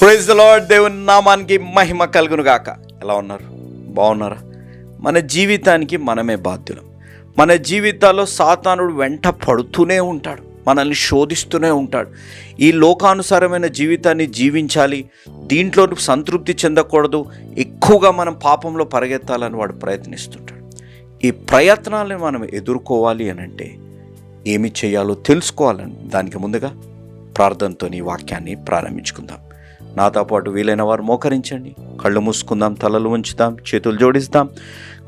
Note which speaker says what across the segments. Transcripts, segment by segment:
Speaker 1: Praise the lord దేవుని నామానికి మహిమ కలుగును గాక ఎలా ఉన్నారు? బాగున్నారా? మన జీవితానికి మనమే బాధ్యులం. మన జీవితాల్లో సాతానుడు వెంట పడుతూనే ఉంటాడు. మనల్ని శోధిస్తూనే ఉంటాడు. ఈ లోకానుసారమైన జీవితాన్ని జీవించాలి. దీంట్లో సంతృప్తి చెందకూడదు. ఎక్కువగా మనం పాపంలో పరిగెత్తాలని వాడు ప్రయత్నిస్తుంటాడు. ఈ ప్రయత్నాలను మనం ఎదుర్కోవాలి అని అంటే ఏమి చేయాలో తెలుసుకోవాలని దానికి ముందుగా ప్రార్థనతో ఈ వాక్యాన్ని ప్రారంభించుకుందాం. నాతో పాటు వీలైన వారు మోకరించండి. కళ్ళు మూసుకుందాం తలలు ఉంచుదాం చేతులు జోడిస్తాం.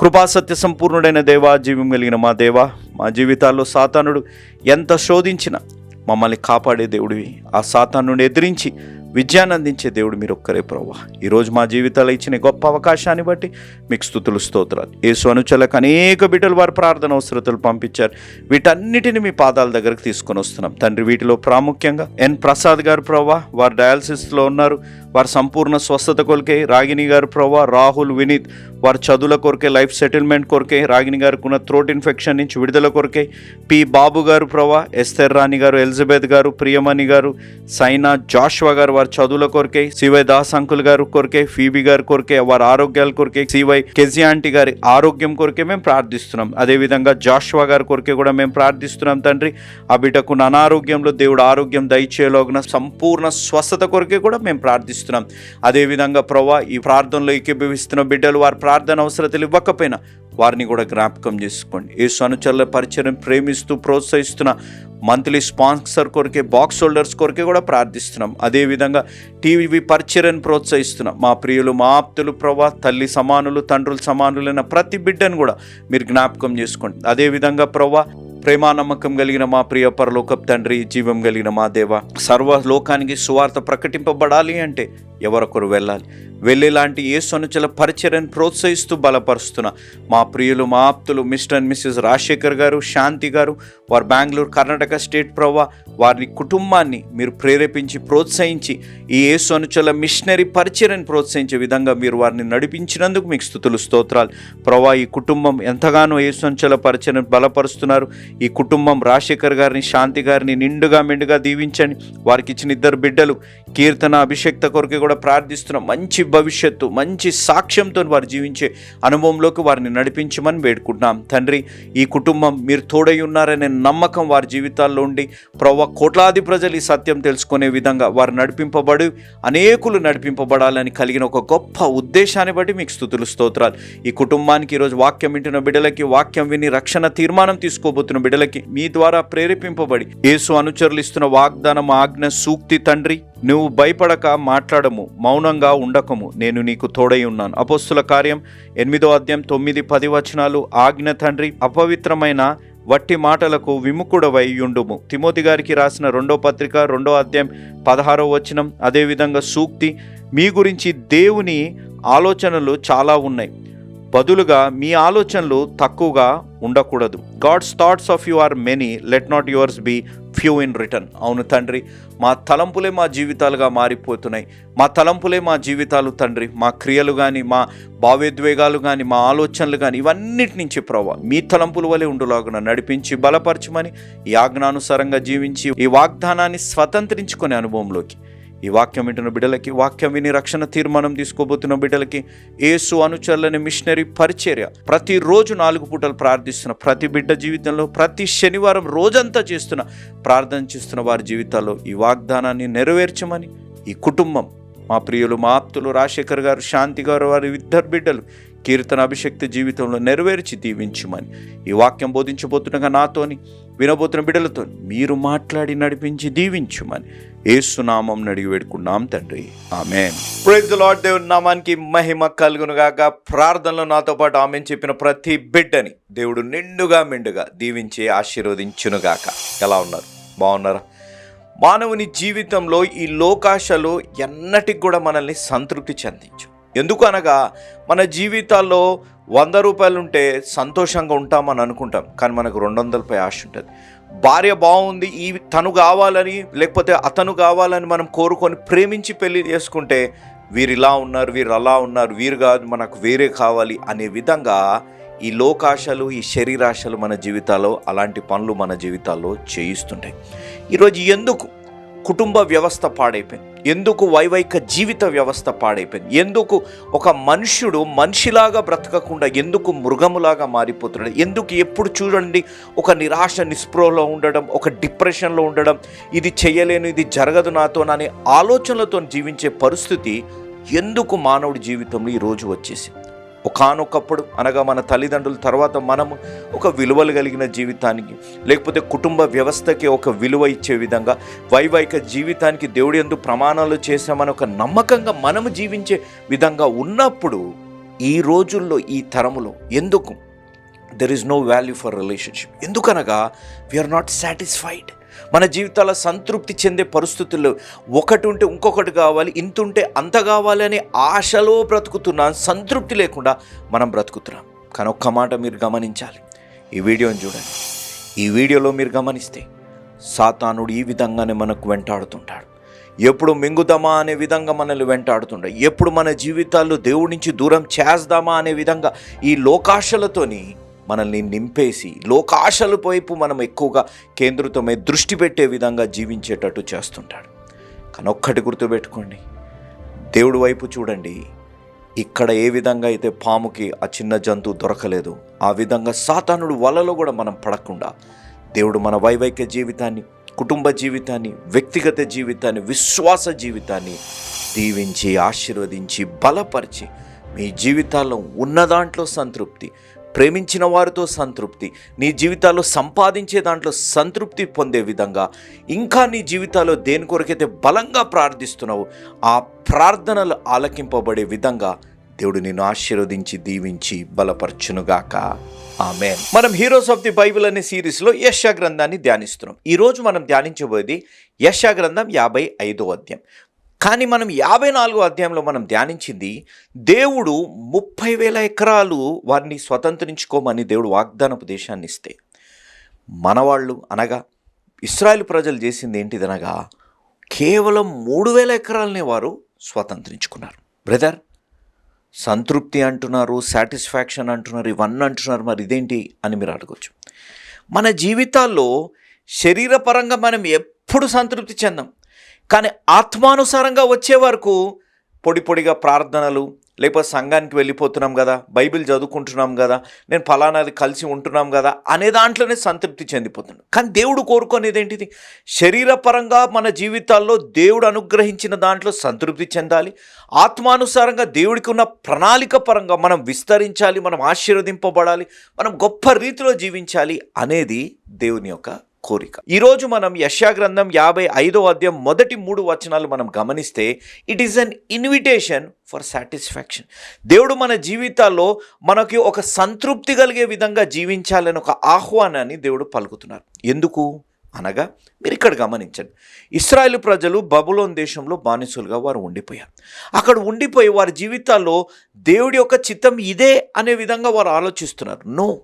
Speaker 1: కృపా సత్య సంపూర్ణుడైన దేవా జీవం కలిగిన మా దేవా మా జీవితాల్లో సాతానుడు ఎంత శోధించినా మమ్మల్ని కాపాడే దేవుడివి. ఆ సాతానుని ఎదిరించి విజయాన్ని అందించే దేవుడు మీరు ఒక్కరే ప్రభా ఈరోజు మా జీవితాలు ఇచ్చిన గొప్ప అవకాశాన్ని బట్టి మీకు స్థుతులు స్తోత్రాలు. యేసు అనుచలకు అనేక బిడ్డలు వారి ప్రార్థన అవసరతలు పంపించారు. వీటన్నిటిని మీ పాదాల దగ్గరకు తీసుకొని వస్తున్నాం. తండ్రి వీటిలో ప్రాముఖ్యంగా ఎన్ ప్రసాద్ గారు ప్రభా వారు డయాలసిస్లో ఉన్నారు. వారి సంపూర్ణ స్వస్థత కొలికే రాగిణి గారు ప్రభా రాహుల్ వినీత్ వారి చదువుల కొరకే లైఫ్ సెటిల్మెంట్ కొరకే రాగిణి గారికి ఉన్న థ్రోట్ ఇన్ఫెక్షన్ నుంచి విడుదల కొరకే పి బాబు గారు ప్రవా ఎస్తర్ రాణి గారు ఎలిజబెత్ గారు ప్రియమణి గారు సైనా జాష్వా గారు వారి చదువుల కొరకే సివై దాస్ అంకుల్ గారు కొరకే ఫీబీ గారి కొరకే వారి ఆరోగ్యాల కొరకే సివై కెజి ఆంటీ గారి ఆరోగ్యం కొరకే మేము ప్రార్థిస్తున్నాం. అదేవిధంగా జాష్వా గారి కొరకే కూడా మేము ప్రార్థిస్తున్నాం తండ్రి. ఆ బిడ్డకు అనారోగ్యంలో దేవుడు ఆరోగ్యం దయచేయలోగిన సంపూర్ణ స్వస్థత కొరకే కూడా మేము ప్రార్థిస్తున్నాం. అదేవిధంగా ప్రభా ఈ ప్రార్థనలో ఏకీభవిస్తున్న బిడ్డలు వారి ప్రార్థన అవసరతలు ఇవ్వకపోయినా వారిని కూడా జ్ఞాపకం చేసుకోండి. యేసు అనుచరుల పరిచయం ప్రేమిస్తూ ప్రోత్సహిస్తున్న మంత్లీ స్పాన్సర్ కొరకే బాక్స్ హోల్డర్స్ కొరకే కూడా ప్రార్థిస్తున్నాం. అదేవిధంగా టీవీ పరిచయను ప్రోత్సహిస్తున్నాం. మా ప్రియులు మా ఆప్తులు ప్రభా తల్లి సమానులు తండ్రులు సమానులైన ప్రతి బిడ్డను కూడా మీరు జ్ఞాపకం చేసుకోండి. అదేవిధంగా ప్రభా ప్రేమా నమ్మకం కలిగిన మా ప్రియ పరలోకపు తండ్రి జీవం కలిగిన మా దేవ సర్వ లోకానికి సువార్త ప్రకటింపబడాలి అంటే ఎవరొకరు వెళ్ళాలి. వెళ్ళేలాంటి ఏ సొనచల పరిచర్యను ప్రోత్సహిస్తూ బలపరుస్తున్న మా ప్రియులు మా ఆప్తులు మిస్టర్ అండ్ మిస్సెస్ రాజశేఖర్ గారు శాంతి గారు వారు బెంగళూరు కర్ణాటక స్టేట్ ప్రవ్వ వారి కుటుంబాన్ని మీరు ప్రేరేపించి ప్రోత్సహించి ఈ ఏ సొనచల మిషనరీ పరిచర్యను ప్రోత్సహించే విధంగా మీరు వారిని నడిపించినందుకు మీకు స్థుతులు స్తోత్రాలు. ప్రవ్వా ఈ కుటుంబం ఎంతగానో ఏ సొంచల పరిచయను బలపరుస్తున్నారు. ఈ కుటుంబం రాజశేఖర్ గారిని శాంతి గారిని నిండుగా మెండుగా దీవించండి. వారికి ఇచ్చిన ఇద్దరు బిడ్డలు కీర్తన అభిషేక్త కొరకు కూడా ప్రార్థిస్తున్నాం. మంచి భవిష్యత్తు మంచి సాక్ష్యంతో వారు జీవించే అనుభవంలోకి వారిని నడిపించమని వేడుకుంటున్నాం. తండ్రి ఈ కుటుంబం మీరు తోడై ఉన్నారనే నమ్మకం వారి జీవితాల్లో ఉండి ప్రవ కోట్లాది ప్రజలు ఈ సత్యం తెలుసుకునే విధంగా వారు నడిపింపబడి అనేకులు నడిపింపబడాలని కలిగిన ఒక గొప్ప ఉద్దేశాన్ని బట్టి మీకు స్థుతులు స్తోత్రాలు. ఈ కుటుంబానికి ఈరోజు వాక్యం వింటున్న బిడ్డలకి వాక్యం విని రక్షణ తీర్మానం తీసుకోబోతున్న బిడ్డలకి మీ ద్వారా ప్రేరేపింపబడి యేసు అనుచరులు ఇస్తున్న వాగ్దానం ఆజ్ఞ సూక్తి తండ్రి నువ్వు భయపడక మాట్లాడము మౌనంగా ఉండకము. నేను నీకు తోడై ఉన్నాను. అపోస్తుల కార్యం ఎనిమిదో అధ్యాయం తొమ్మిది పది వచనాలు. ఆజ్ఞ తండ్రి అపవిత్రమైన వట్టి మాటలకు విముఖుడవై ఉండుము. తిమోతి గారికి రాసిన రెండో పత్రిక రెండో అధ్యాయం పదహారో వచనం. అదేవిధంగా సూక్తి మీ గురించి దేవుని ఆలోచనలు చాలా ఉన్నాయి. బదులుగా మీ ఆలోచనలు తక్కువగా ఉండకూడదు. God's thoughts of you are many let not yours be few in return అవును తండ్రి మా తలంపులే మా జీవితాలుగా మారిపోతున్నాయి. మా తలంపులే మా జీవితాలు తండ్రి. మా క్రియలు కానీ మా భావోద్వేగాలు కానీ మా ఆలోచనలు కానీ ఇవన్నిటి నుంచి ప్రభావ మీ తలంపుల వలె ఉండులాగున నడిపించి బలపరచమని ఈ ఆజ్ఞానుసారంగా జీవించి ఈ వాగ్దానాన్ని స్వతంత్రించుకునే అనుభవంలోకి ఈ వాక్యం వింటున్న బిడ్డలకి వాక్యం విని రక్షణ తీర్మానం తీసుకోబోతున్న బిడ్డలకి ఏసు అనుచరులని మిషనరీ పరిచర్య. ప్రతిరోజు నాలుగు పూటలు ప్రార్థిస్తున్న ప్రతి బిడ్డ జీవితంలో ప్రతి శనివారం రోజంతా చేస్తున్న ప్రార్థన చేస్తున్న వారి జీవితాల్లో ఈ వాగ్దానాన్ని నెరవేర్చమని ఈ కుటుంబం మా ప్రియులు మా ఆప్తులు రాజశేఖర్ గారు శాంతి గారు వారి ఇద్దరు బిడ్డలు కీర్తన అభిషక్తి జీవితంలో నెరవేర్చి దీవించమని ఈ వాక్యం బోధించబోతుండగా నాతోని వినబోతున్న బిడ్డలతో మీరు మాట్లాడి నడిపించి దీవించుమని ఏసునామం నడిగి వేడుకున్నాం తండ్రి. ఆమె ప్రైజ్ లార్డ్ దేవుని నామానికి మహిమ కలుగునుగాక. ప్రార్థనలో నాతో పాటు ఆమె చెప్పిన ప్రతి బిడ్డని దేవుడు నిండుగా మెండుగా దీవించి ఆశీర్వదించునుగాక. ఎలా ఉన్నారు? బాగున్నారా? మానవుని జీవితంలో ఈ లోకాశలు ఎన్నటికి కూడా మనల్ని సంతృప్తి చెందించు. ఎందుకు అనగా మన జీవితాల్లో వంద రూపాయలు ఉంటే సంతోషంగా ఉంటామని అనుకుంటాం. కానీ మనకు రెండు వందలపై ఆశ ఉంటుంది. భార్య బాగుంది ఈ తను కావాలని లేకపోతే అతను కావాలని మనం కోరుకొని ప్రేమించి పెళ్ళి చేసుకుంటే వీరు ఇలా ఉన్నారు వీరు అలా ఉన్నారు వీరు కాదు మనకు వేరే కావాలి అనే విధంగా ఈ లోకాశలు ఈ శరీరాశలు మన జీవితాల్లో అలాంటి పనులు మన జీవితాల్లో చేయిస్తుంటాయి. ఈరోజు ఎందుకు కుటుంబ వ్యవస్థ పాడైపోయింది? ఎందుకు వైవైక జీవిత వ్యవస్థ పాడైపోయింది? ఎందుకు ఒక మనుష్యుడు మనిషిలాగా బ్రతకకుండా ఎందుకు మృగములాగా మారిపోతున్నాడు? ఎందుకు ఎప్పుడు చూడండి ఒక నిరాశ నిస్పృహలో ఉండడం ఒక డిప్రెషన్లో ఉండడం ఇది చేయలేను ఇది జరగదు నాతో అనే ఆలోచనలతో జీవించే పరిస్థితి ఎందుకు మానవుడి జీవితంలో ఈరోజు వచ్చేసింది? ఒకనొకప్పుడు అనగా మన తల్లిదండ్రుల తర్వాత మనము ఒక విలువలు కలిగిన జీవితానికి లేకపోతే కుటుంబ వ్యవస్థకి ఒక విలువ ఇచ్చే విధంగా వైవాహిక జీవితానికి దేవుడి ఎందు ప్రమాణాలు చేశామని ఒక నమ్మకంగా మనము జీవించే విధంగా ఉన్నప్పుడు ఈ రోజుల్లో ఈ తరములో ఎందుకు? There is no value for relationship ఎందుకనగా వీఆర్ నాట్ సాటిస్ఫైడ్ మన జీవితాల సంతృప్తి చెందే పరిస్థితుల్లో ఒకటి ఉంటే ఇంకొకటి కావాలి ఇంత ఉంటే అంత కావాలి అనే ఆశలో బ్రతుకుతున్నాం సంతృప్తి లేకుండా మనం బ్రతుకుతున్నాం. కానీ ఒక్క మాట మీరు గమనించాలి. ఈ వీడియోని చూడండి. ఈ వీడియోలో మీరు గమనిస్తే సాతానుడు ఈ విధంగానే మనకు వెంటాడుతుంటాడు. ఎప్పుడు మింగుదామా అనే విధంగా మనల్ని వెంటాడుతుంటాడు. ఎప్పుడు మన జీవితాల్లో దేవుడి నుంచి దూరం చేద్దామా అనే విధంగా ఈ లోకాశలతోని మనల్ని నింపేసి లోకాశల వైపు మనం ఎక్కువగా కేంద్రితమై దృష్టి పెట్టే విధంగా జీవించేటట్టు చేస్తుంటాడు. కానీ ఒక్కటి గుర్తుపెట్టుకోండి. దేవుడి వైపు చూడండి. ఇక్కడ ఏ విధంగా అయితే పాముకి ఆ చిన్న జంతువు దొరకలేదు ఆ విధంగా సాతానుడు వలలో కూడా మనం పడకుండా దేవుడు మన వైవైక్య జీవితాన్ని కుటుంబ జీవితాన్ని వ్యక్తిగత జీవితాన్ని విశ్వాస జీవితాన్ని దీవించి ఆశీర్వదించి బలపరిచి మీ జీవితాల్లో ఉన్న దాంట్లో సంతృప్తి ప్రేమించిన వారితో సంతృప్తి నీ జీవితాల్లో సంపాదించే దాంట్లో సంతృప్తి పొందే విధంగా ఇంకా నీ జీవితాల్లో దేని కొరకైతే బలంగా ప్రార్థిస్తున్నావు ఆ ప్రార్థనలు ఆలకింపబడే విధంగా దేవుడు నిన్ను ఆశీర్వదించి దీవించి బలపరచునుగాక. ఆమె మనం హీరోస్ ఆఫ్ ది బైబిల్ అనే సిరీస్లో యశా గ్రంథాన్ని ధ్యానిస్తున్నాం. ఈరోజు మనం ధ్యానించబోయేది యశా గ్రంథం యాభై ఐదో అధ్యాయం. కానీ మనం యాభై నాలుగో అధ్యాయంలో మనం ధ్యానించింది దేవుడు ముప్పై వేల ఎకరాలు వారిని స్వతంత్రించుకోమని దేవుడు వాగ్దానపు దేశాన్ని ఇస్తే. మనవాళ్ళు అనగా ఇస్రాయల్ ప్రజలు చేసింది ఏంటిదనగా కేవలం మూడు వేల ఎకరాలనే వారు స్వతంత్రించుకున్నారు. బ్రదర్ సంతృప్తి అంటున్నారు సాటిస్ఫాక్షన్ అంటున్నారు ఇవన్నీ అంటున్నారు మరి ఇదేంటి అని మీరు అడగచ్చు. మన జీవితాల్లో శరీరపరంగా మనం ఎప్పుడు సంతృప్తి చెందాం. కానీ ఆత్మానుసారంగా వచ్చే వరకు పొడి పొడిగా ప్రార్థనలు లేకపోతే సంఘానికి వెళ్ళిపోతున్నాం కదా బైబిల్ చదువుకుంటున్నాం కదా నేను ఫలానాది కలిసి ఉంటున్నాం కదా అనే దాంట్లోనే సంతృప్తి చెందిపోతున్నాను కానీ దేవుడు కోరుకునేది ఏంటిది? శరీరపరంగా మన జీవితాల్లో దేవుడు అనుగ్రహించిన దాంట్లో సంతృప్తి చెందాలి. ఆత్మానుసారంగా దేవుడికి ఉన్న ప్రణాళిక పరంగా మనం విస్తరించాలి మనం ఆశీర్వదింపబడాలి మనం గొప్ప రీతిలో జీవించాలి అనేది దేవుని యొక్క కోరిక. ఈరోజు మనం యశాగ్రంథం యాభై ఐదో అధ్యాయం మొదటి మూడు వచనాలు మనం గమనిస్తే it is an invitation for satisfaction దేవుడు మన జీవితాల్లో మనకి ఒక సంతృప్తి కలిగే విధంగా జీవించాలని ఒక ఆహ్వానాన్ని దేవుడు పలుకుతున్నారు. ఎందుకు? అనగా మీరు ఇక్కడ గమనించండి. ఇస్రాయేల్ ప్రజలు బబులోన్ దేశంలో బానిసులుగా వారు ఉండిపోయారు. అక్కడ ఉండిపోయి వారి జీవితాల్లో దేవుడి యొక్క చిత్తం ఇదే అనే విధంగా వారు ఆలోచిస్తున్నారు. నో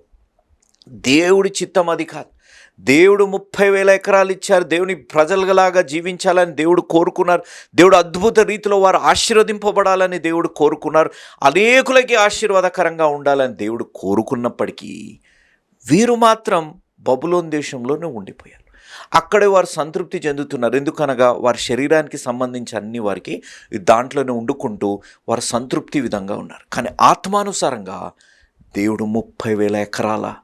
Speaker 1: దేవుడి చిత్తం అది కాదు. దేవుడు ముప్పై వేల ఎకరాలు ఇచ్చారు. దేవుని ప్రజలలాగా జీవించాలని దేవుడు కోరుకున్నారు. దేవుడు అద్భుత రీతిలో వారు ఆశీర్వదింపబడాలని దేవుడు కోరుకున్నారు. అనేకులకి ఆశీర్వాదకరంగా ఉండాలని దేవుడు కోరుకున్నప్పటికీ వీరు మాత్రం బబులోన్ దేశంలోనే ఉండిపోయారు. అక్కడే వారు సంతృప్తి చెందుతున్నారు. ఎందుకనగా వారి శరీరానికి సంబంధించి అన్ని వారికి దాంట్లోనే వండుకుంటూ వారు సంతృప్తి విధంగా ఉన్నారు. కానీ ఆత్మానుసారంగా దేవుడు ముప్పై వేల ఎకరాల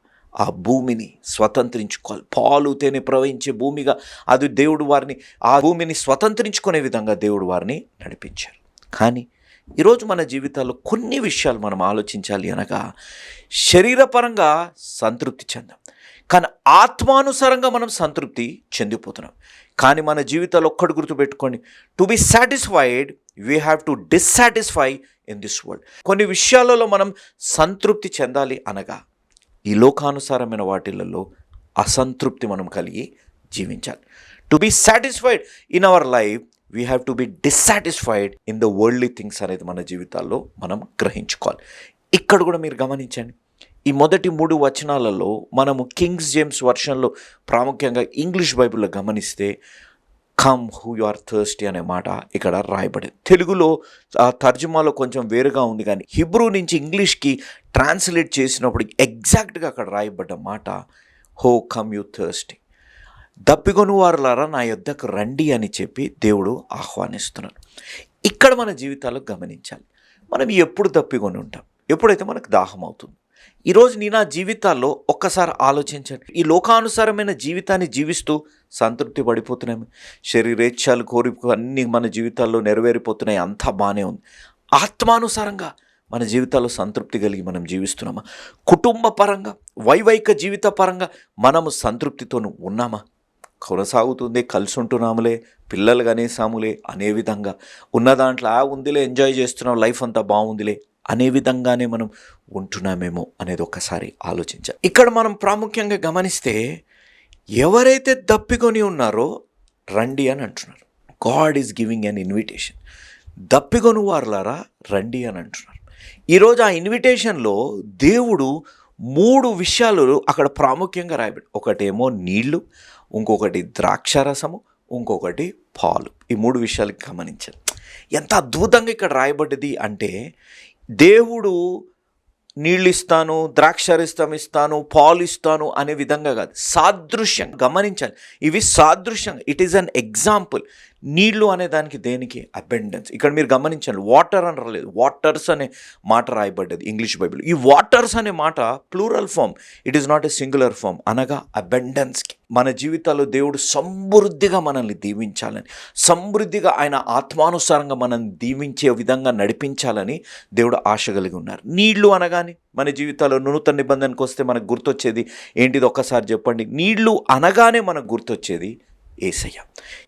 Speaker 1: ఆ భూమిని స్వతంత్రించుకోవాలి. పాలు తేనె ప్రవహించే భూమిగా అది దేవుడు వారిని ఆ భూమిని స్వతంత్రించుకునే విధంగా దేవుడు వారిని నడిపించారు. కానీ ఈరోజు మన జీవితాల్లో కొన్ని విషయాలు మనం ఆలోచించాలి అనగా శరీరపరంగా సంతృప్తి చెందాం. కానీ ఆత్మానుసారంగా మనం సంతృప్తి చెందిపోతున్నాం. కానీ మన జీవితాలు ఒక్కటి గుర్తుపెట్టుకోండి. To be satisfied we have to dissatisfy in this world. కొన్ని విషయాలలో మనం సంతృప్తి చెందాలి అనగా ఈ లోకానుసారమైన వాటిలలో అసంతృప్తి మనం కలిగి జీవించాలి. To be satisfied in our life we have to be dissatisfied in the worldly things అనేది మన జీవితాల్లో మనం గ్రహించుకోవాలి. ఇక్కడ కూడా మీరు గమనించండి. ఈ మొదటి మూడు వచనాలలో మనము కింగ్స్ జేమ్స్ వర్షన్లో ప్రాముఖ్యంగా ఇంగ్లీష్ బైబిల్లో గమనిస్తే come who you are thirsty అనే మాట ఇక్కడ రాయబడింది. తెలుగులో ఆ తర్జుమాలో కొంచెం వేరుగా ఉంది కానీ హిబ్రూ నుంచి ఇంగ్లీష్కి ట్రాన్స్లేట్ చేసినప్పుడు ఎగ్జాక్ట్గా అక్కడ రాయబడ్డ మాట హో కమ్ యూ థర్స్టీ దప్పిగొను వారులారా నా యొద్దకు రండి అని చెప్పి దేవుడు ఆహ్వానిస్తున్నాడు. ఇక్కడ మన జీవితాల్లో గమనించాలి. మనం ఎప్పుడు దప్పికొని ఉంటాం ఎప్పుడైతే మనకు దాహం అవుతుంది? ఈరోజు నీ నా జీవితాల్లో ఒక్కసారి ఆలోచించండి. ఈ లోకానుసారమైన జీవితాన్ని జీవిస్తూ సంతృప్తి పడిపోతున్నాము. శరీరేచ్ఛాలు కోరిక అన్నీ మన జీవితాల్లో నెరవేరిపోతున్నాయి. అంతా బాగానే ఉంది. ఆత్మానుసారంగా మన జీవితాల్లో సంతృప్తి కలిగి మనం జీవిస్తున్నామా? కుటుంబ పరంగా వైవైక జీవిత పరంగా మనము సంతృప్తితోను ఉన్నామా? కొనసాగుతుంది కలిసి ఉంటున్నాములే పిల్లలు కనేసాములే అనే విధంగా. ఉన్న దాంట్లో ఆ ఉందిలే ఎంజాయ్ చేస్తున్నాం లైఫ్ అంతా బాగుందిలే అనే విధంగానే మనం ఉంటున్నామేమో అనేది ఒకసారి ఆలోచించాలి ఇక్కడ మనం ప్రాముఖ్యంగా గమనిస్తే ఎవరైతే దప్పికొని ఉన్నారో రండి అని అంటున్నారు. God is giving an invitation. దప్పికొని వారులారా రండి అని అంటున్నారు. ఈరోజు ఆ ఇన్విటేషన్లో దేవుడు మూడు విషయాలు అక్కడ ప్రాముఖ్యంగా రాయబడి. ఒకటేమో నీళ్ళు ఇంకొకటి ద్రాక్షారసము ఇంకొకటి పాలు. ఈ మూడు విషయాలు గమనించాలి. ఎంత అద్భుతంగా ఇక్కడ రాయబడ్డది అంటే దేవుడు నీళ్ళు ఇస్తాను ద్రాక్షారసం ఇస్తాను పాలు ఇస్తాను అనే విధంగా కాదు. సాదృశ్యం గమనించాలి. ఇవి సాదృశ్యం ఇట్ ఈస్ అన్ ఎగ్జాంపుల్ నీళ్ళు అనే దానికి దేనికి? అబెండెన్స్ ఇక్కడ మీరు గమనించండి వాటర్ అని రాలేదు వాటర్స్ అనే మాట రాయబడ్డది ఇంగ్లీష్ బైబిల్ ఈ వాటర్స్ అనే మాట plural form it is not a singular form అనగా అబెండెన్స్కి మన జీవితాల్లో దేవుడు సమృద్ధిగా మనల్ని దీవించాలని సమృద్ధిగా ఆయన ఆత్మానుసారంగా మనల్ని దీవించే విధంగా నడిపించాలని దేవుడు ఆశ కలిగి ఉన్నారు. నీళ్ళు అనగానే మన జీవితాల్లో నూతన నిబంధనకు వస్తే మనకు గుర్తొచ్చేది ఏంటిది? ఒక్కసారి చెప్పండి. నీళ్ళు అనగానే మనకు గుర్తొచ్చేది ఏసయ్య.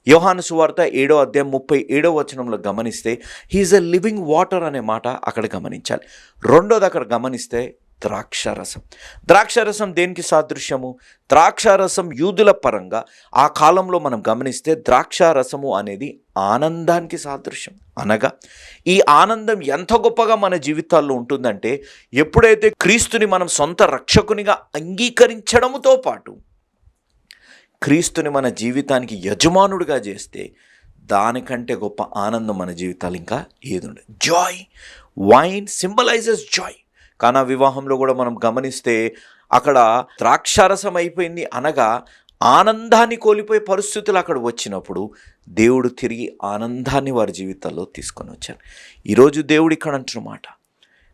Speaker 1: యోహాను సువార్త ఏడో అధ్యాయం ముప్పై ఏడో వచనంలో గమనిస్తే హీఈస్ ఎ లివింగ్ వాటర్ అనే మాట అక్కడ గమనించాలి. రెండోది అక్కడ గమనిస్తే ద్రాక్షారసం ద్రాక్షారసం దేనికి సాదృశ్యము? ద్రాక్షారసం యూదుల పరంగా ఆ కాలంలో మనం గమనిస్తే ద్రాక్షారసము అనేది ఆనందానికి సాదృశ్యం. అనగా ఈ ఆనందం ఎంత గొప్పగా మన జీవితాల్లో ఉంటుందంటే ఎప్పుడైతే క్రీస్తుని మనం సొంత రక్షకునిగా అంగీకరించడముతో పాటు క్రీస్తుని మన జీవితానికి యజమానుడిగా చేస్తే దానికంటే గొప్ప ఆనందం మన జీవితాలు ఇంకా ఏది ఉండదు. జాయ్ వైన్ సింబలైజెస్ జాయ్ కానా వివాహంలో కూడా మనం గమనిస్తే అక్కడ ద్రాక్షారసం అయిపోయింది అనగా ఆనందాన్ని కోల్పోయే పరిస్థితులు అక్కడ వచ్చినప్పుడు దేవుడు తిరిగి ఆనందాన్ని వారి జీవితాల్లో తీసుకొని వచ్చారు ఈరోజు దేవుడు ఇక్కడ అంటున్నమాట.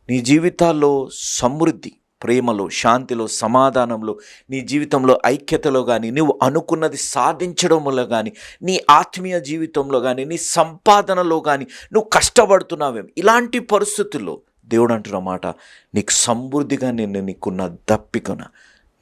Speaker 1: నీ జీవితాల్లో సమృద్ధి ప్రేమలో శాంతిలో సమాధానంలో నీ జీవితంలో ఐక్యతలో కానీ నువ్వు అనుకున్నది సాధించడంలో కానీ నీ ఆత్మీయ జీవితంలో కానీ నీ సంపాదనలో కానీ నువ్వు కష్టపడుతున్నావేం? ఇలాంటి పరిస్థితుల్లో దేవుడు అంటున్నమాట నీకు సమృద్ధిగా నేను నీకున్న దప్పికన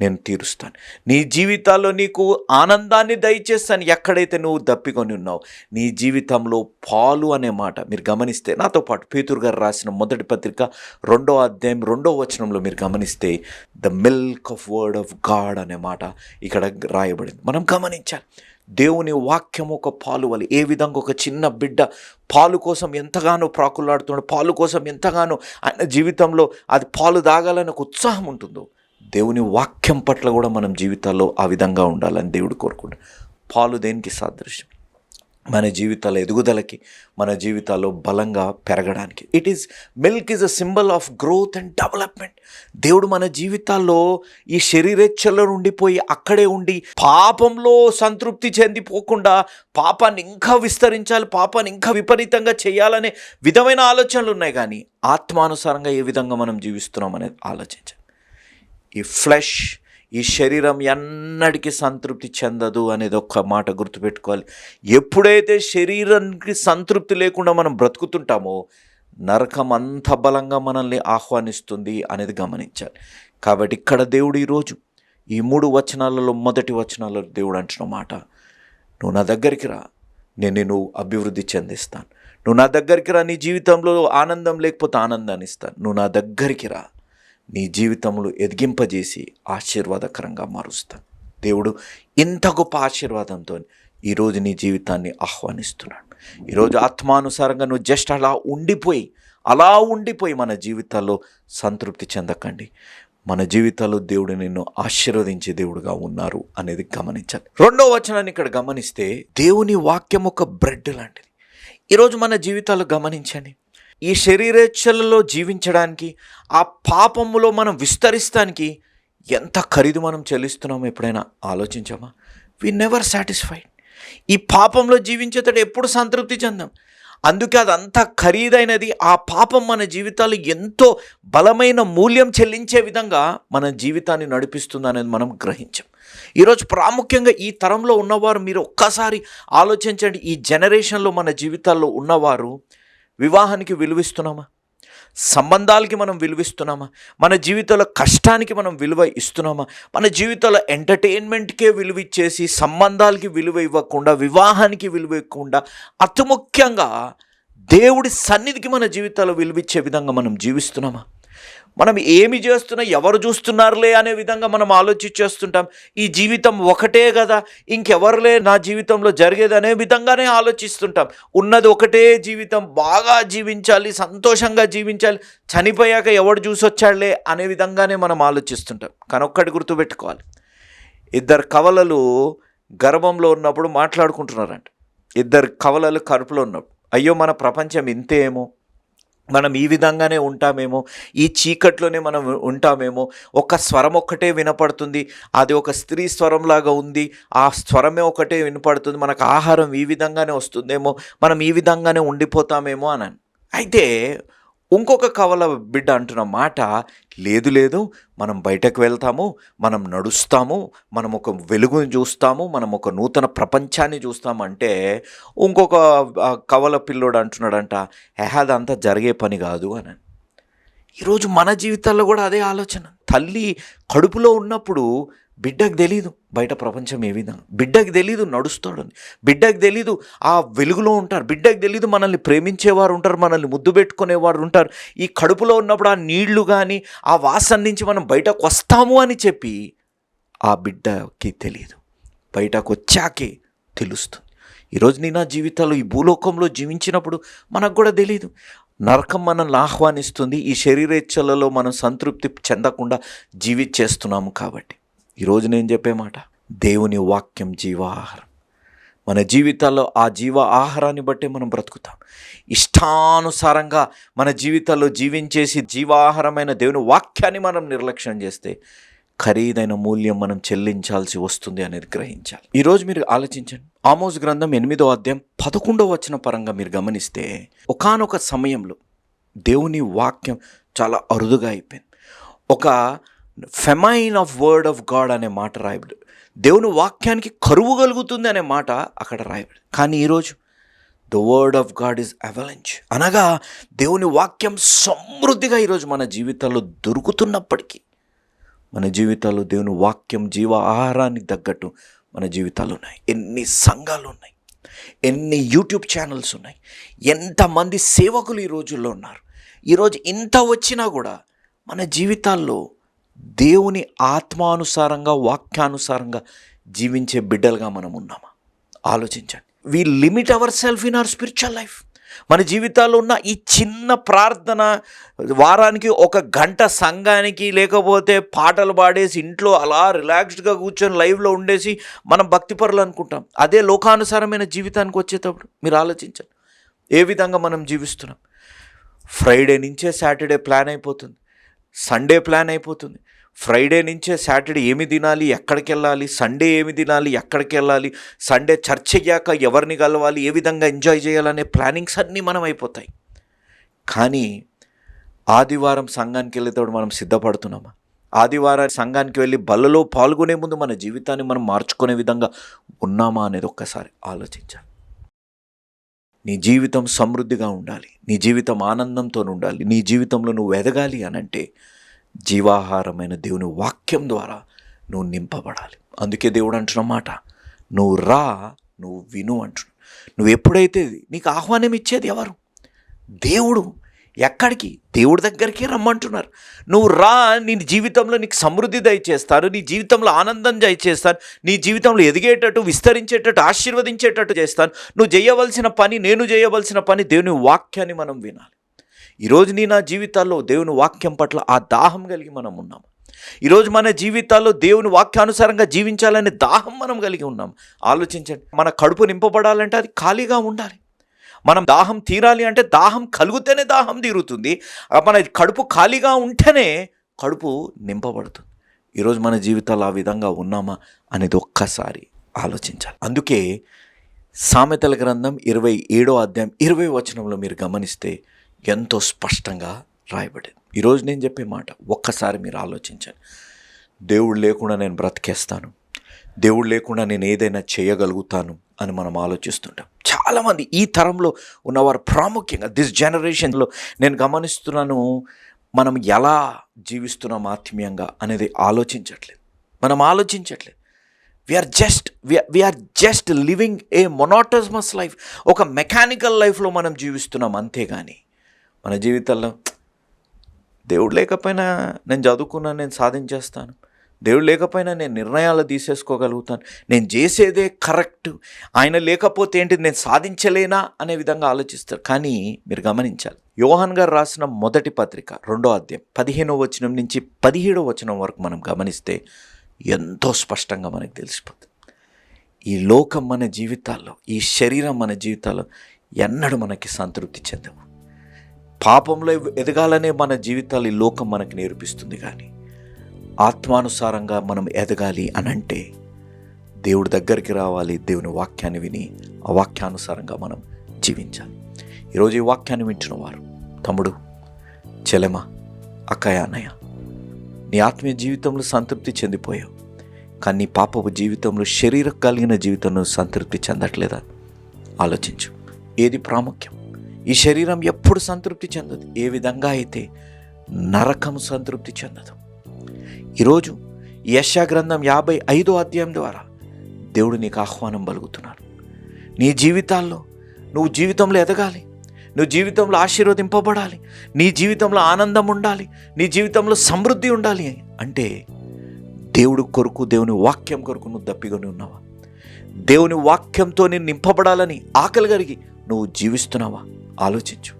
Speaker 1: నేను తీరుస్తాను. నీ జీవితాల్లో నీకు ఆనందాన్ని దయచేస్తాను. ఎక్కడైతే నువ్వు దప్పికొని ఉన్నావు నీ జీవితంలో పాలు అనే మాట మీరు గమనిస్తే నాతో పాటు పేతురు గారు రాసిన మొదటి పత్రిక రెండో అధ్యాయం రెండో వచనంలో మీరు గమనిస్తే the milk of word of God అనే మాట ఇక్కడ రాయబడింది. మనం గమనించాలి దేవుని వాక్యం ఒక పాలు వలి ఏ విధంగా ఒక చిన్న బిడ్డ పాలు కోసం ఎంతగానో ప్రాకులాడుతున్నాడు పాలు కోసం ఎంతగానో ఆయన జీవితంలో అది పాలు తాగాలని ఒక ఉత్సాహం ఉంటుందో దేవుని వాక్యం పట్ల కూడా మనం జీవితాల్లో ఆ విధంగా ఉండాలని దేవుడు కోరుకుంటాడు. పాలు దేనికి సాదృశ్యం? మన జీవితాల ఎదుగుదలకి మన జీవితాల్లో బలంగా పెరగడానికి. It is milk is a symbol of growth and development దేవుడు మన జీవితాల్లో ఈ శరీరేచ్ఛలో ఉండిపోయి అక్కడే ఉండి పాపంలో సంతృప్తి చెందిపోకుండా పాపాన్ని ఇంకా విస్తరించాలి పాపాన్ని ఇంకా విపరీతంగా చేయాలనే విధమైన ఆలోచనలు ఉన్నాయి. కానీ ఆత్మానుసారంగా ఏ విధంగా మనం జీవిస్తున్నాం అనేది ఆలోచించాలి ఈ ఫ్లెష్ ఈ శరీరం ఎన్నటికీ సంతృప్తి చెందదు అనేది ఒక్క మాట గుర్తుపెట్టుకోవాలి. ఎప్పుడైతే శరీరానికి సంతృప్తి లేకుండా మనం బ్రతుకుతుంటామో నరకం అంత బలంగా మనల్ని ఆహ్వానిస్తుంది అనేది గమనించాలి. కాబట్టి ఇక్కడ దేవుడు ఈరోజు ఈ మూడు వచనాలలో మొదటి వచనాలలో దేవుడు అంటున్న మాట నువ్వు నా దగ్గరికి రా నేను నిన్ను అభివృద్ధి చెందిస్తాను. నువ్వు నా దగ్గరికి రా నీ జీవితంలో ఆనందం లేకపోతే ఆనందాన్ని ఇస్తాను. నువ్వు నా దగ్గరికి రా నీ జీవితంలో ఎదిగింపజేసి ఆశీర్వాదకరంగా మారుస్తాను దేవుడు ఇంత గొప్ప ఆశీర్వాదంతో ఈరోజు నీ జీవితాన్ని ఆహ్వానిస్తున్నాడు. ఈరోజు ఆత్మానుసారంగా నువ్వు జస్ట్ అలా ఉండిపోయి అలా ఉండిపోయి మన జీవితాల్లో సంతృప్తి చెందకండి. మన జీవితాల్లో దేవుడు నిన్ను ఆశీర్వదించే దేవుడుగా ఉన్నారు అనేది గమనించాలి. రెండో వచనాన్ని ఇక్కడ గమనిస్తే దేవుని వాక్యం ఒక బ్రెడ్ లాంటిది. ఈరోజు మన జీవితాలు గమనించండి. ఈ శరీరేచ్ఛలలో జీవించడానికి ఆ పాపములో మనం విస్తరిస్తానికి ఎంత ఖరీదు మనం చెల్లిస్తున్నామో ఎప్పుడైనా ఆలోచించామా? వి నెవర్ సాటిస్ఫైడ్ ఈ పాపంలో జీవించేటప్పుడు ఎప్పుడు సంతృప్తి చెందాం? అందుకే అదంతా ఖరీదైనది ఆ పాపం మన జీవితాలు ఎంతో బలమైన మూల్యం చెల్లించే విధంగా మన జీవితాన్ని నడిపిస్తుంది అనేది మనం గ్రహించాం. ఈరోజు ప్రాముఖ్యంగా ఈ తరంలో ఉన్నవారు మీరు ఒక్కసారి ఆలోచించండి ఈ జనరేషన్లో మన జీవితాల్లో ఉన్నవారు వివాహానికి విలువిస్తున్నామా? సంబంధాలకి మనం విలువిస్తున్నామా? మన జీవితంలో కష్టానికి మనం విలువ ఇస్తున్నామా? మన జీవితంలో ఎంటర్టైన్మెంట్కే విలువ ఇచ్చేసి సంబంధాలకి విలువ ఇవ్వకుండా వివాహానికి విలువ ఇవ్వకుండా అతి ముఖ్యంగా దేవుడి సన్నిధికి మన జీవితాల్లో విలువిచ్చే విధంగా మనం జీవిస్తున్నామా? మనం ఏమి చేస్తున్నా ఎవరు చూస్తున్నారులే అనే విధంగా మనం ఆలోచించేస్తుంటాం. ఈ జీవితం ఒకటే కదా. ఇంకెవరులే నా జీవితంలో జరిగేది అనే విధంగానే ఆలోచిస్తుంటాం. ఉన్నది ఒకటే జీవితం. బాగా జీవించాలి సంతోషంగా జీవించాలి. చనిపోయాక ఎవడు చూసొచ్చాడులే అనే విధంగానే మనం ఆలోచిస్తుంటాం. కానీ ఒక్కటి గుర్తుపెట్టుకోవాలి. ఇద్దరు కవలలు గర్భంలో ఉన్నప్పుడు మాట్లాడుకుంటున్నారంట. ఇద్దరు కవలలు కరుపులో ఉన్నప్పుడు. అయ్యో మన ప్రపంచం ఇంతేమో మనం ఈ విధంగానే ఉంటామేమో ఈ చీకట్లోనే మనం ఉంటామేమో ఒక స్వరం ఒక్కటే వినపడుతుంది అది ఒక స్త్రీ స్వరంలాగా ఉంది ఆ స్వరమే ఒకటే వినపడుతుంది మనకు ఆహారం ఈ విధంగానే వస్తుందేమో మనం ఈ విధంగానే ఉండిపోతామేమో అని. అయితే ఇంకొక కవల బిడ్డ అంటున్న మాట లేదు లేదు మనం బయటకు వెళ్తాము మనం నడుస్తాము మనం ఒక వెలుగుని చూస్తాము మనం ఒక నూతన ప్రపంచాన్ని చూస్తాము అంటే ఇంకొక కవల పిల్లోడు అంటున్నాడంట అంతా జరిగే పని కాదు అని. ఈరోజు మన జీవితాల్లో కూడా అదే ఆలోచన. తల్లి కడుపులో ఉన్నప్పుడు బిడ్డకు తెలీదు బయట ప్రపంచం ఏ విధంగా. బిడ్డకు తెలీదు నడుస్తాడని. బిడ్డకు తెలీదు ఆ వెలుగులో ఉంటారు. బిడ్డకు తెలీదు మనల్ని ప్రేమించేవారు ఉంటారు మనల్ని ముద్దు పెట్టుకునేవారు ఉంటారు. ఈ కడుపులో ఉన్నప్పుడు ఆ నీళ్ళు కానీ ఆ వాసన నుంచి మనం బయటకు వస్తాము అని చెప్పి ఆ బిడ్డకి తెలియదు బయటకు వచ్చాకే తెలుస్తుంది. ఈరోజు నీ నా జీవితాలు ఈ భూలోకంలో జీవించినప్పుడు మనకు కూడా తెలియదు నరకం మనల్ని ఆహ్వానిస్తుంది. ఈ శరీరేచ్ఛలలో మనం సంతృప్తి చెందకుండా జీవించేస్తున్నాము కాబట్టి. ఈరోజు నేను చెప్పే మాట దేవుని వాక్యం జీవాహారం. మన జీవితాల్లో ఆ జీవ ఆహారాన్ని బట్టే మనం బ్రతుకుతాం. ఇష్టానుసారంగా మన జీవితాల్లో జీవించేసి జీవాహారమైన దేవుని వాక్యాన్ని మనం నిర్లక్ష్యం చేస్తే ఖరీదైన మూల్యం మనం చెల్లించాల్సి వస్తుంది అనేది గ్రహించాలి ఈరోజు మీరు ఆలోచించండి. ఆమోస్ గ్రంథం ఎనిమిదో అధ్యాయం పదకొండో వచ్చిన పరంగా మీరు గమనిస్తే ఒకానొక సమయంలో దేవుని వాక్యం చాలా అరుదుగా అయిపోయింది. ఒక famine of word of God అనే మాట రాయబడు. దేవుని వాక్యానికి కరువు కలుగుతుంది అనే మాట అక్కడ రాయబడు. కానీ ఈరోజు the word of God is అవలెంజ్ అనగా దేవుని వాక్యం సమృద్ధిగా ఈరోజు మన జీవితాల్లో దొరుకుతున్నప్పటికీ మన జీవితాల్లో దేవుని వాక్యం జీవ ఆహారానికి తగ్గట్టు మన జీవితాలు ఉన్నాయి. ఎన్ని సంఘాలు ఉన్నాయి? ఎన్ని యూట్యూబ్ ఛానల్స్ ఉన్నాయి? ఎంతమంది సేవకులు ఈ రోజుల్లో ఉన్నారు? ఈరోజు ఇంత వచ్చినా కూడా మన జీవితాల్లో దేవుని ఆత్మానుసారంగా వాక్యానుసారంగా జీవించే బిడ్డలుగా మనం ఉన్నామా? ఆలోచించండి. We limit our self in our spiritual life మన జీవితాల్లో ఉన్న ఈ చిన్న ప్రార్థన వారానికి ఒక గంట సంఘానికి లేకపోతే పాటలు పాడేసి ఇంట్లో అలా రిలాక్స్డ్గా కూర్చొని లైవ్లో ఉండేసి మనం భక్తిపరులు అనుకుంటాం. అదే లోకానుసారమైన జీవితానికి వచ్చేటప్పుడు మీరు ఆలోచించండి. ఏ విధంగా మనం జీవిస్తున్నాం? ఫ్రైడే నుంచే సాటర్డే ప్లాన్ అయిపోతుంది. సండే ప్లాన్ అయిపోతుంది. ఫ్రైడే నుంచే సాటర్డే ఏమి తినాలి? ఎక్కడికి వెళ్ళాలి? సండే ఏమి తినాలి? ఎక్కడికి వెళ్ళాలి? సండే చర్చ్ అయ్యాక ఎవరిని కలవాలి? ఏ విధంగా ఎంజాయ్ చేయాలనే ప్లానింగ్స్ అన్నీ మనం అయిపోతాయి. కానీ ఆదివారం సంఘానికి వెళ్ళేటప్పుడు మనం సిద్ధపడుతున్నామా? ఆదివారం సంఘానికి వెళ్ళి బల్లలో పాల్గొనే ముందు మన జీవితాన్ని మనం మార్చుకునే విధంగా ఉన్నామా అనేది ఒక్కసారి ఆలోచించాలి. నీ జీవితం సమృద్ధిగా ఉండాలి. నీ జీవితం ఆనందంతో ఉండాలి. నీ జీవితంలో నువ్వు ఎదగాలి అనంటే జీవాహారమైన దేవుని వాక్యం ద్వారా నువ్వు నింపబడాలి. అందుకే దేవుడు అంటున్న మాట నువ్వు రా నువ్వు విను అంటున్నావు నువ్వు ఎప్పుడైతే నీకు ఆహ్వానం ఇచ్చేది ఎవరు? దేవుడు. ఎక్కడికి? దేవుడి దగ్గరికి రమ్మంటున్నారు. నువ్వు రా నీ జీవితంలో నీకు సమృద్ధి దయచేస్తాను నీ జీవితంలో ఆనందం దయచేస్తాను నీ జీవితంలో ఎదిగేటట్టు విస్తరించేటట్టు ఆశీర్వదించేటట్టు చేస్తాను. నువ్వు చేయవలసిన పని నేను చేయవలసిన పని దేవుని వాక్యాన్ని మనం వినాలి. ఈరోజు నీ నా జీవితాల్లో దేవుని వాక్యం పట్ల ఆ దాహం కలిగి మనం ఉన్నాం. ఈరోజు మన జీవితాల్లో దేవుని వాక్యానుసారంగా జీవించాలనే దాహం మనం కలిగి ఉన్నాం. ఆలోచించండి మన కడుపు నింపబడాలంటే అది ఖాళీగా ఉండాలి. మనం దాహం తీరాలి అంటే దాహం కలిగితేనే దాహం తీరుతుంది. మన కడుపు ఖాళీగా ఉంటేనే కడుపు నింపబడుతుంది. ఈరోజు మన జీవితాలు ఆ విధంగా ఉన్నామా అనేది ఒక్కసారి ఆలోచించాలి. అందుకే సామెతల గ్రంథం ఇరవై ఏడో అధ్యాయం ఇరవై వచనంలో మీరు గమనిస్తే ఎంతో స్పష్టంగా రాయబడింది. ఈరోజు నేను చెప్పే మాట ఒక్కసారి మీరు ఆలోచించండి. దేవుడు లేకుండా నేను బ్రతికేస్తాను. దేవుడు లేకుండా నేను ఏదైనా చేయగలుగుతాను అని మనం ఆలోచిస్తుంటాం. చాలామంది ఈ తరంలో ఉన్నవారు ప్రాముఖ్యంగా దిస్ జనరేషన్లో నేను గమనిస్తున్నాను మనం ఎలా జీవిస్తున్నాం ఆత్మీయంగా అనేది ఆలోచించట్లేదు. మనం ఆలోచించట్లేదు. We are just we are just living a monotonous life ఒక మెకానికల్ లైఫ్లో మనం జీవిస్తున్నాం అంతేగాని మన జీవితాల్లో దేవుడు లేకపోయినా నేను చదువుకున్నాను నేను సాధించేస్తాను. దేవుడు లేకపోయినా నేను నిర్ణయాలు తీసేసుకోగలుగుతాను. నేను చేసేదే కరెక్ట్. ఆయన లేకపోతే ఏంటి నేను సాధించలేనా అనే విధంగా ఆలోచిస్తారు. కానీ మీరు గమనించాలి. యోహాన్ గారు రాసిన మొదటి పత్రిక రెండో అధ్యాయం పదిహేనో వచనం నుంచి పదిహేడో వచనం వరకు మనం గమనిస్తే ఎంతో స్పష్టంగా మనకు తెలిసిపోతుంది. ఈ లోకం మన జీవితాల్లో ఈ శరీరం మన జీవితాల్లో ఎన్నడూ మనకి సంతృప్తి చెందవు. పాపంలో ఎదగాలనే మన జీవితాలు ఈ లోకం మనకు నేర్పిస్తుంది కానీ ఆత్మానుసారంగా మనం ఎదగాలి అని అంటే దేవుడి దగ్గరికి రావాలి దేవుని వాక్యాన్ని విని ఆ వాక్యానుసారంగా మనం జీవించాలి. ఈరోజు ఈ వాక్యాన్ని వింటున్న వారు తమ్ముడు చెలమ అక్కయ్య అన్నయ్య నీ ఆత్మీయ జీవితంలో సంతృప్తి చెందిపోయావు కానీ నీ పాపపు జీవితంలో శరీరం కలిగిన జీవితంలో సంతృప్తి చెందట్లేదా? ఆలోచించు. ఏది ప్రాముఖ్యం? ఈ శరీరం ఎప్పుడు సంతృప్తి చెందదు. ఏ విధంగా అయితే నరకం సంతృప్తి చెందదు. ఈరోజు ఈ యశా గ్రంథం యాభై ఐదో అధ్యాయం ద్వారా దేవుడు నీకు ఆహ్వానం పలుకుతున్నాడు. నీ జీవితాల్లో నువ్వు జీవితంలో ఎదగాలి. నువ్వు జీవితంలో ఆశీర్వదింపబడాలి. నీ జీవితంలో ఆనందం ఉండాలి. నీ జీవితంలో సమృద్ధి ఉండాలి అంటే దేవుడు కొరకు దేవుని వాక్యం కొరకు నువ్వు దప్పికొని ఉన్నావా? దేవుని వాక్యంతో నేను నింపబడాలని ఆకలి కలిగి నువ్వు జీవిస్తున్నావా? ఆలోచించు.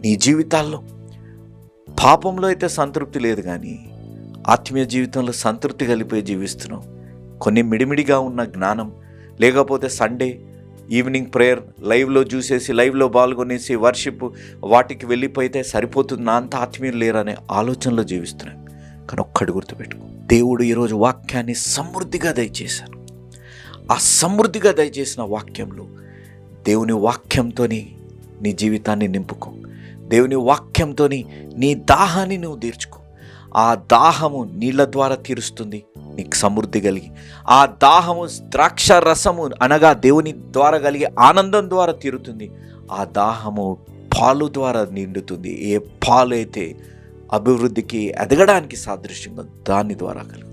Speaker 1: నీ జీవితాల్లో పాపంలో అయితే సంతృప్తి లేదు కానీ ఆత్మీయ జీవితంలో సంతృప్తి కలిపి జీవిస్తున్నాం కొన్ని మిడిమిడిగా ఉన్న జ్ఞానం లేకపోతే సండే ఈవినింగ్ ప్రేయర్ లైవ్లో చూసేసి లైవ్లో పాల్గొనేసి వర్షిప్ వాటికి వెళ్ళిపోయితే సరిపోతుంది? నా అంత ఆత్మీయులు లేరనే ఆలోచనలో జీవిస్తున్నాను కానీ ఒక్కటి గుర్తుపెట్టుకో దేవుడు ఈరోజు వాక్యాన్ని సమృద్ధిగా దయచేశాను ఆ సమృద్ధిగా దయచేసిన వాక్యంలో దేవుని వాక్యంతోని నీ జీవితాన్ని నింపుకో. దేవుని వాక్యంతో నీ దాహాన్ని నువ్వు తీర్చుకో. ఆ దాహము నీళ్ళ ద్వారా తీరుస్తుంది నీకు సమృద్ధి కలిగి. ఆ దాహము ద్రాక్ష రసము అనగా దేవుని ద్వారా కలిగే ఆనందం ద్వారా తీరుతుంది. ఆ దాహము పాలు ద్వారా నిండుతుంది. ఏ పాలు అయితే అభివృద్ధికి ఎదగడానికి సాదృశ్యంగా దాని ద్వారా కలుగుతుంది.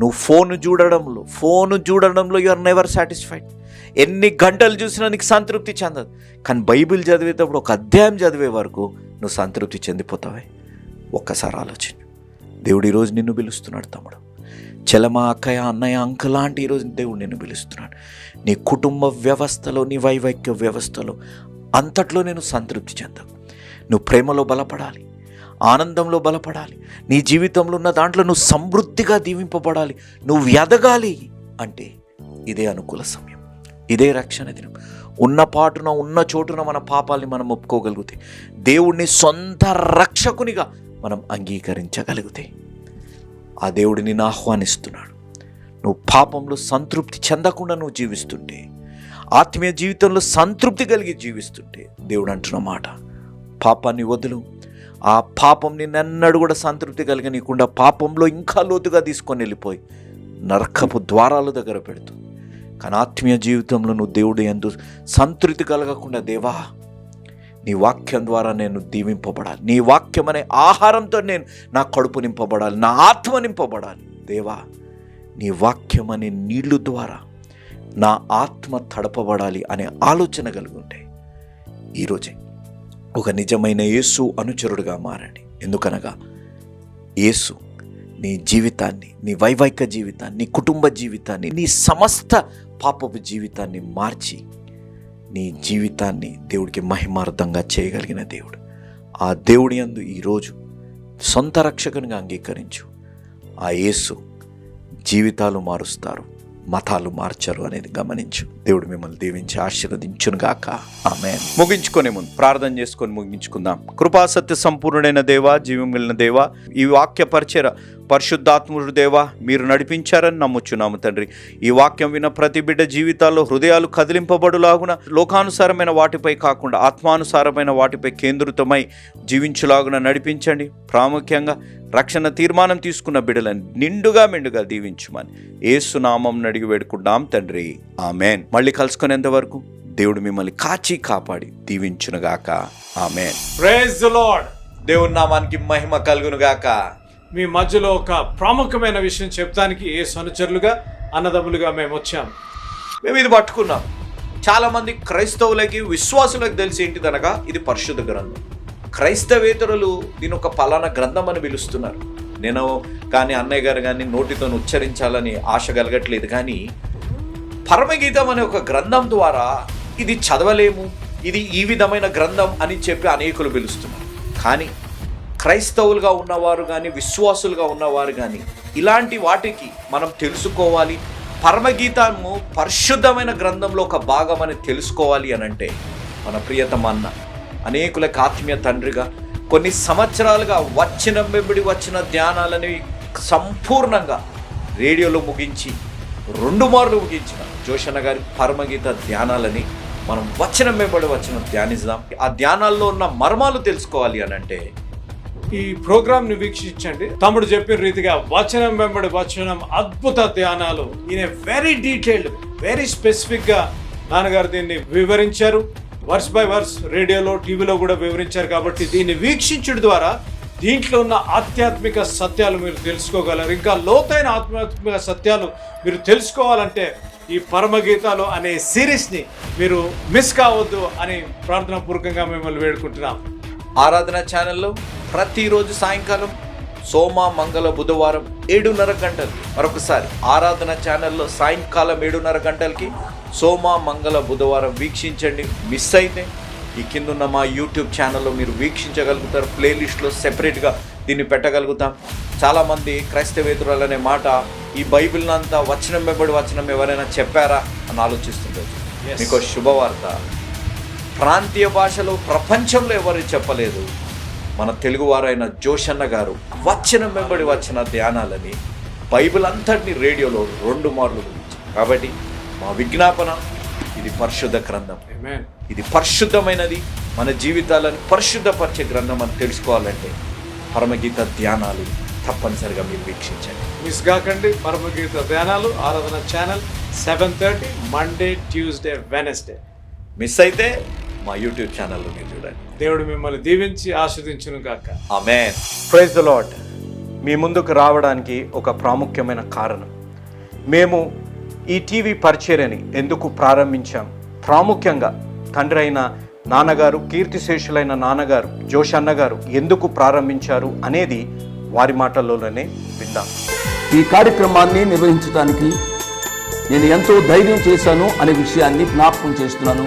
Speaker 1: నువ్వు ఫోన్ చూడడంలో ఫోన్ చూడడంలో యు ఆర్ నెవర్ సాటిస్ఫైడ్ ఎన్ని గంటలు చూసినా నీకు సంతృప్తి చెందదు. కానీ బైబిల్ చదివేటప్పుడు ఒక అధ్యాయం చదివే వరకు నువ్వు సంతృప్తి చెందిపోతావే. ఒక్కసారి ఆలోచన దేవుడు ఈరోజు నిన్ను పిలుస్తున్నాడు తమ్ముడు. చెలమ అక్కయ్య అన్నయ్య అంక లాంటి ఈరోజు దేవుడు నిన్ను పిలుస్తున్నాడు. నీ కుటుంబ వ్యవస్థలో నీ వైవైక్య వ్యవస్థలో అంతట్లో నేను సంతృప్తి చెందాను. నువ్వు ప్రేమలో బలపడాలి. ఆనందంలో బలపడాలి. నీ జీవితంలో ఉన్న దాంట్లో నువ్వు సమృద్ధిగా దీవింపబడాలి. నువ్వు ఎదగాలి అంటే ఇదే అనుకూల సమయం. ఇదే రక్షణ దినం. ఉన్న పాటున ఉన్న చోటున మన పాపాల్ని మనం ఒప్పుకోగలిగితే దేవుడిని సొంత రక్షకునిగా మనం అంగీకరించగలిగితే ఆ దేవుడిని నిన్ను ఆహ్వానిస్తున్నాడు. నువ్వు పాపంలో సంతృప్తి చెందకుండా నువ్వు జీవిస్తుంటే ఆత్మీయ జీవితంలో సంతృప్తి కలిగి జీవిస్తుంటే దేవుడు అంటున్న మాట పాపాన్ని వదులు. ఆ పాపం నిన్నెన్నడు కూడా సంతృప్తి కలిగనీయకుండా పాపంలో ఇంకా లోతుగా తీసుకొని వెళ్ళిపోయి నరకపు ద్వారాల దగ్గర పెడుతుంది కానీ ఆత్మీయ జీవితంలో నువ్వు దేవుడు ఎందు సంతృప్తి కలగకుండా దేవా నీ వాక్యం ద్వారా నేను దీవింపబడాలి. నీ వాక్యం అనే ఆహారంతో నేను నా కడుపు నింపబడాలి నా ఆత్మ నింపబడాలి. దేవా నీ వాక్యం అనే నీళ్ళు ద్వారా నా ఆత్మ తడపబడాలి అనే ఆలోచన కలిగి ఉంటే ఈరోజే ఒక నిజమైన యేసు అనుచరుడుగా మారండి. ఎందుకనగా యేసు నీ జీవితాన్ని నీ వైవాహిక జీవితాన్ని నీ కుటుంబ జీవితాన్ని నీ సమస్త పాపపు జీవితాన్ని మార్చి నీ జీవితాన్ని దేవుడికి మహిమార్థంగా చేయగలిగిన దేవుడు. ఆ దేవుడి యందు ఈరోజు సొంత రక్షకునిగా అంగీకరించు. ఆ యేసు జీవితాలు మారుస్తారు మతాలు మార్చరు అనేది గమనించు. దేవుడు మిమ్మల్ని దీవించి ఆశీర్వదించును గాక. ఆమె ముగించుకునే ముందు ప్రార్థన చేసుకొని ముగించుకుందాం. కృపా సత్య సంపూర్ణుడైన దేవ జీవం వెళ్ళిన దేవ ఈ వాక్య పరిచయ పరిశుద్ధాత్ముడు దేవ మీరు నడిపించారని నమ్ముచున్నాము తండ్రి. ఈ వాక్యం విన్న ప్రతి బిడ్డ జీవితాల్లో హృదయాలు కదిలింపబడులాగున లోకానుసారమైన వాటిపై కాకుండా ఆత్మానుసారమైన వాటిపై కేంద్రితమై జీవించులాగున నడిపించండి. ప్రాముఖ్యంగా రక్షణ తీర్మానం తీసుకున్న బిడ్డలను నిండుగా మెండుగా దీవించుమని ఏసునామం అడిగి వేడుకుంటాం తండ్రి. ఆమెన్. మళ్ళీ కలుసుకునేంత వరకు దేవుడు మిమ్మల్ని కాచి కాపాడి దీవించునుగాక. ఆమెన్. దేవుని నామానికి మహిమ కలుగునుగాక.
Speaker 2: మీ మధ్యలో ఒక ప్రాముఖ్యమైన విషయం చెప్తానికి ఏ సనుచరులుగా అన్నదమ్ములుగా మేము వచ్చాం.
Speaker 1: మేము ఇది పట్టుకున్నాం. చాలామంది క్రైస్తవులకి విశ్వాసులకు తెలిసి ఏంటిదనగా ఇది పరిశుద్ధ గ్రంథం. క్రైస్తవేతరులు దీని ఒక పలానా గ్రంథం అని పిలుస్తున్నారు. నేను కానీ అన్నయ్య గారు కానీ నోటితో ఉచ్చరించాలని ఆశ కలగట్లేదు కానీ పరమగీతం అనే ఒక గ్రంథం ద్వారా ఇది చదవలేము ఇది ఈ విధమైన గ్రంథం అని చెప్పి అనేకులు పిలుస్తున్నారు. కానీ క్రైస్తవులుగా ఉన్నవారు కానీ విశ్వాసులుగా ఉన్నవారు కానీ ఇలాంటి వాటికి మనం తెలుసుకోవాలి. పరమగీతము పరిశుద్ధమైన గ్రంథంలో ఒక భాగం అని తెలుసుకోవాలి అని అంటే మన ప్రియతమ అన్న అనేకులకు ఆత్మీయ తండ్రిగా కొన్ని సంవత్సరాలుగా వచ్చిన వెంబడి వచ్చిన ధ్యానాలని సంపూర్ణంగా రేడియోలో ముగించి రెండు మార్లు ముగించిన జోషన్న గారి పరమగీత ధ్యానాలని మనం వచ్చిన వెంబడి వచ్చిన ధ్యానిద్దాం. ఆ ధ్యానాల్లో ఉన్న మర్మాలు తెలుసుకోవాలి అని అంటే
Speaker 2: ఈ ప్రోగ్రామ్ని వీక్షించండి. తమ్ముడు చెప్పిన రీతిగా వచనం వెంబడి వచనం అద్భుత ధ్యానాలు. ఈయన వెరీ డీటెయిల్డ్ వెరీ స్పెసిఫిక్గా నాన్నగారు దీన్ని వివరించారు. వర్స్ బై వర్స్ రేడియోలో టీవీలో కూడా వివరించారు కాబట్టి దీన్ని వీక్షించడం ద్వారా దీంట్లో ఉన్న ఆధ్యాత్మిక సత్యాలు మీరు తెలుసుకోగలరు. ఇంకా లోతైన ఆధ్యాత్మిక సత్యాలు మీరు తెలుసుకోవాలంటే ఈ పరమగీతాలు అనే సిరీస్ని మీరు మిస్ కావద్దు అని ప్రార్థనా పూర్వకంగా మిమ్మల్ని వేడుకుంటున్నాం.
Speaker 1: ఆరాధన ఛానల్లో ప్రతిరోజు సాయంకాలం సోమ మంగళ బుధవారం ఏడున్నర గంటలకి మరొకసారి ఆరాధన ఛానల్లో సాయంకాలం ఏడున్నర గంటలకి సోమ మంగళ బుధవారం వీక్షించండి. మిస్ అయితే ఈ కిందున్న మా యూట్యూబ్ ఛానల్లో మీరు వీక్షించగలుగుతారు. ప్లేలిస్ట్లో సెపరేట్గా దీన్ని పెట్టగలుగుతాం. చాలామంది క్రైస్తవేతురాలు అనే మాట ఈ బైబిల్ అంతా వచనం వెంబడి వచనం ఎవరైనా చెప్పారా అని ఆలోచిస్తుంటారు. మీకు శుభవార్త. ప్రాంతీయ భాషలో ప్రపంచంలో ఎవరు చెప్పలేదు? మన తెలుగువారైన జోషన్న గారు వచ్చిన వెంబడి వచ్చిన ధ్యానాలని బైబిల్ అంతటిని రేడియోలో రెండు మార్లు కాబట్టి మా విజ్ఞాపన ఇది పరిశుద్ధ గ్రంథం. ఇది పరిశుద్ధమైనది. మన జీవితాలను పరిశుద్ధపరిచే గ్రంథం అని తెలుసుకోవాలంటే పరమగీత ధ్యానాలు తప్పనిసరిగా మీరు వీక్షించండి.
Speaker 2: మిస్ కాకండి పరమగీత ధ్యానాలు ఆరాధన channel seven thirty Monday Tuesday Wednesday
Speaker 1: miss అయితే మా యూట్యూబ్ ఛానల్లో మీరు చూడండి.
Speaker 2: దేవుడు మిమ్మల్ని దీవించి ఆస్వాదించును గాక.
Speaker 1: ఆమెన్ ప్రైజ్ ద లాడ్ మీ ముందుకు రావడానికి ఒక ప్రాముఖ్యమైన కారణం. మేము ఈ టీవీ పరిచర్యని ఎందుకు ప్రారంభించాం? ప్రాముఖ్యంగా తండ్రి అయిన నాన్నగారు కీర్తిశేషులైన నాన్నగారు జోషన్న గారు ఎందుకు ప్రారంభించారు అనేది వారి మాటల్లోనే విందాం.
Speaker 3: ఈ కార్యక్రమాన్ని నిర్వహించడానికి నేను ఎంతో ధైర్యం చేశాను అనే విషయాన్ని జ్ఞాపకం చేస్తున్నాను.